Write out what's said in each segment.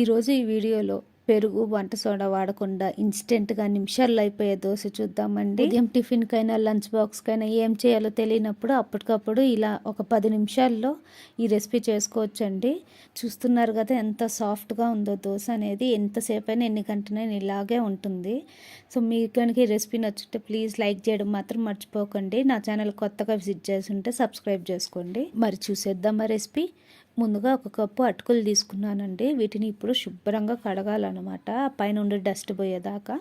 ఈరోజు ఈ వీడియోలో పెరుగు వంట సోడా వాడకుండా ఇన్స్టెంట్గా నిమిషాల్లో అయిపోయే దోశ చూద్దామండి. ఉదయం టిఫిన్కైనా లంచ్ బాక్స్కైనా ఏం చేయాలో తెలియనప్పుడు అప్పటికప్పుడు ఇలా ఒక పది నిమిషాల్లో ఈ రెసిపీ చేసుకోవచ్చండి. చూస్తున్నారు కదా ఎంత సాఫ్ట్గా ఉందో దోశ అనేది ఎంతసేపు అయినా ఎన్ని గంటలైనా ఇలాగే ఉంటుంది. సో మీకు కనుక ఈ రెసిపీ నచ్చుంటే ప్లీజ్ లైక్ చేయడం మాత్రం మర్చిపోకండి. నా ఛానల్ కొత్తగా విజిట్ చేసి ఉంటే సబ్స్క్రైబ్ చేసుకోండి. మరి చూసేద్దామా రెసిపీ. ముందుగా ఒక కప్పు అటుకులు తీసుకున్నానండి. వీటిని ఇప్పుడు శుభ్రంగా కడగాలన్నమాట. పైన ఉండే డస్ట్ పోయేదాకా.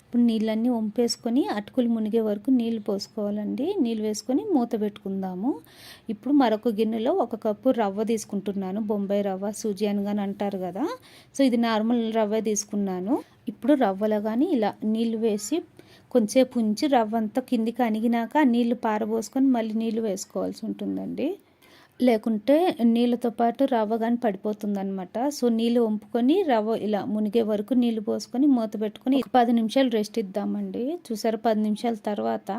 ఇప్పుడు నీళ్ళన్నీ వంపేసుకొని అటుకులు మునిగే వరకు నీళ్ళు పోసుకోవాలండి. నీళ్ళు వేసుకొని మూత పెట్టుకుందాము. ఇప్పుడు మరొక గిన్నెలో ఒక కప్పు రవ్వ తీసుకుంటున్నాను. బొంబాయి రవ్వ సూజీ అని కానీ అంటారు కదా. సో ఇది నార్మల్ రవ్వ తీసుకున్నాను. ఇప్పుడు రవ్వలో కానీ ఇలా నీళ్ళు వేసి కొంచెంసేపు ఉంచి రవ్వ అంతా కిందికి అణిగినాక నీళ్ళు పారబోసుకొని మళ్ళీ నీళ్ళు వేసుకోవాల్సి ఉంటుందండి. లేకుంటే నీళ్ళతో పాటు రవ్వ కానీ పడిపోతుందనమాట సో నీళ్ళు వంపుకొని రవ్వ ఇలా మునిగే వరకు నీళ్ళు పోసుకొని మూత పెట్టుకొని పది నిమిషాలు రెస్ట్ ఇద్దామండి. చూసారు? పది నిమిషాల తర్వాత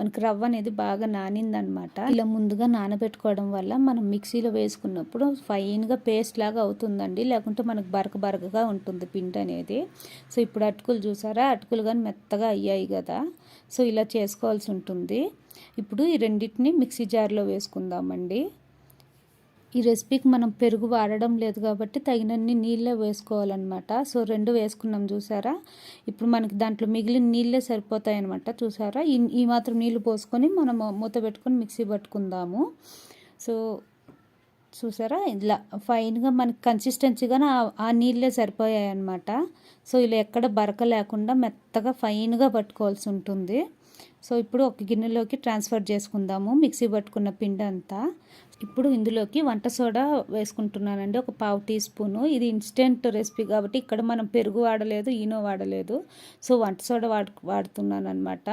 మనకి రవ్వ అనేది బాగా నానిందనమాట ఇలా ముందుగా నానబెట్టుకోవడం వల్ల మనం మిక్సీలో వేసుకున్నప్పుడు ఫైన్గా పేస్ట్ లాగా అవుతుందండి. లేకుంటే మనకు బరక బరకగా ఉంటుంది పిండి అనేది. సో ఇప్పుడు అటుకులు చూసారా? అటుకులు కానీ మెత్తగా అయ్యాయి కదా. సో ఇలా చేసుకోవాల్సి ఉంటుంది. ఇప్పుడు ఈ రెండింటిని మిక్సీ జార్లో వేసుకుందామండి. ఈ రెసిపీకి మనం పెరుగు వాడడం లేదు కాబట్టి తగినన్ని నీళ్ళే వేసుకోవాలన్నమాట. సో రెండు వేసుకున్నాం చూసారా? ఇప్పుడు మనకి దాంట్లో మిగిలిన నీళ్ళే సరిపోతాయి అనమాట చూసారా? ఈ ఈ మాత్రం నీళ్ళు పోసుకొని మనం మూత పెట్టుకొని మిక్సీ పట్టుకుందాము. సో చూసారా? ఇలా ఫైన్గా మనకి కన్సిస్టెన్సీగా ఆ నీళ్ళే సరిపోయాయి అనమాట సో ఇలా ఎక్కడ బరక లేకుండా మెత్తగా ఫైన్గా పట్టుకోవాల్సి ఉంటుంది. సో ఇప్పుడు ఒక గిన్నెలోకి ట్రాన్స్ఫర్ చేసుకుందాము. మిక్సీ పట్టుకున్న పిండి అంతా ఇప్పుడు ఇందులోకి వంట సోడా వేసుకుంటున్నానండి. ఒక పావు టీ స్పూను. ఇది ఇన్స్టెంట్ రెసిపీ కాబట్టి ఇక్కడ మనం పెరుగు వాడలేదు ఈనో వాడలేదు. సో వంట సోడా వాడు వాడుతున్నాను అనమాట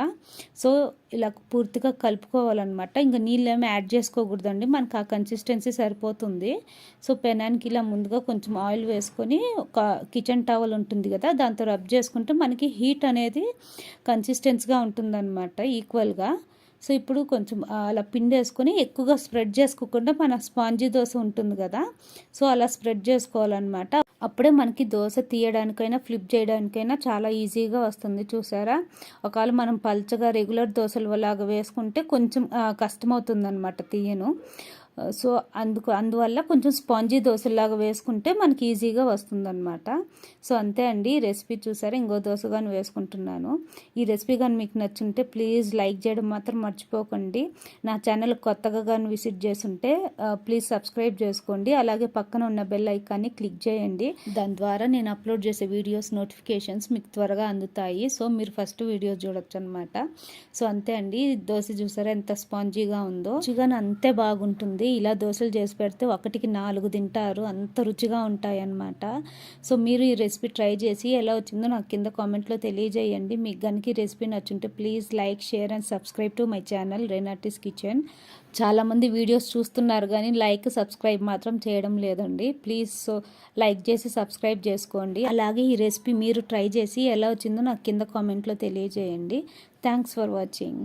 సో ఇలా పూర్తిగా కలుపుకోవాలన్నమాట. ఇంకా నీళ్ళు ఏమి యాడ్ చేసుకోకూడదండి. మనకు ఆ కన్సిస్టెన్సీ సరిపోతుంది. సో పెనానికి ఇలా ముందుగా కొంచెం ఆయిల్ వేసుకొని ఒక కిచెన్ టవల్ ఉంటుంది కదా దాంతో రబ్ చేసుకుంటే మనకి హీట్ అనేది కన్సిస్టెన్సీగా ఉంటుందన్నమాట. ఈక్వల్గా సో ఇప్పుడు కొంచెం అలా పిండి వేసుకొని ఎక్కువగా స్ప్రెడ్ చేసుకోకుండా మన స్పాంజీ దోశ ఉంటుంది కదా సో అలా స్ప్రెడ్ చేసుకోవాలన్నమాట. అప్పుడే మనకి దోశ తీయడానికైనా ఫ్లిప్ చేయడానికైనా చాలా ఈజీగా వస్తుంది చూసారా? ఒకవేళ మనం పల్చగా రెగ్యులర్ దోశలు లాగా వేసుకుంటే కొంచెం కష్టమవుతుంది అనమాట తీయను. Uh, సో అందుకు అందువల్ల కొంచెం స్పాంజీ దోశలాగా వేసుకుంటే మనకి ఈజీగా వస్తుందన్నమాట. సో అంతే అండి. రెసిపీ చూసారా? ఇంకో దోశ కానీ వేసుకుంటున్నాను. ఈ రెసిపీ కానీ మీకు నచ్చుంటే ప్లీజ్ లైక్ చేయడం మాత్రం మర్చిపోకండి. నా ఛానల్ కొత్తగా కానీ విజిట్ చేస్తుంటే uh, ప్లీజ్ సబ్స్క్రైబ్ చేసుకోండి. అలాగే పక్కన ఉన్న బెల్ ఐకాన్ని క్లిక్ చేయండి. దాని ద్వారా నేను అప్లోడ్ చేసే వీడియోస్ నోటిఫికేషన్స్ మీకు త్వరగా అందుతాయి. సో మీరు ఫస్ట్ వీడియో చూడొచ్చు అనమాట సో అంతే అండి. దోశ చూసారా? ఎంత స్పాంజీగా ఉందో. రుచిగా అంతే బాగుంటుంది. ఇలా దోశలు చేసి పెడితే ఒకటికి నాలుగు తింటారు. అంత రుచిగా ఉంటాయి అన్నమాట సో మీరు ఈ రెసిపీ ట్రై చేసి ఎలా వచ్చిందో నాకు కింద కామెంట్లో తెలియజేయండి. మీకు కనుక ఈ recipe నచ్చుంటే please like share and subscribe to my channel Renati's kitchen. చాలామంది వీడియోస్ చూస్తున్నారు కానీ లైక్ సబ్స్క్రైబ్ మాత్రం చేయడం లేదండి. ప్లీజ్ సో లైక్ చేసి సబ్స్క్రైబ్ చేసుకోండి. అలాగే ఈ రెసిపీ మీరు ట్రై చేసి ఎలా వచ్చిందో నాకు కింద కామెంట్లో తెలియజేయండి. Thanks for watching.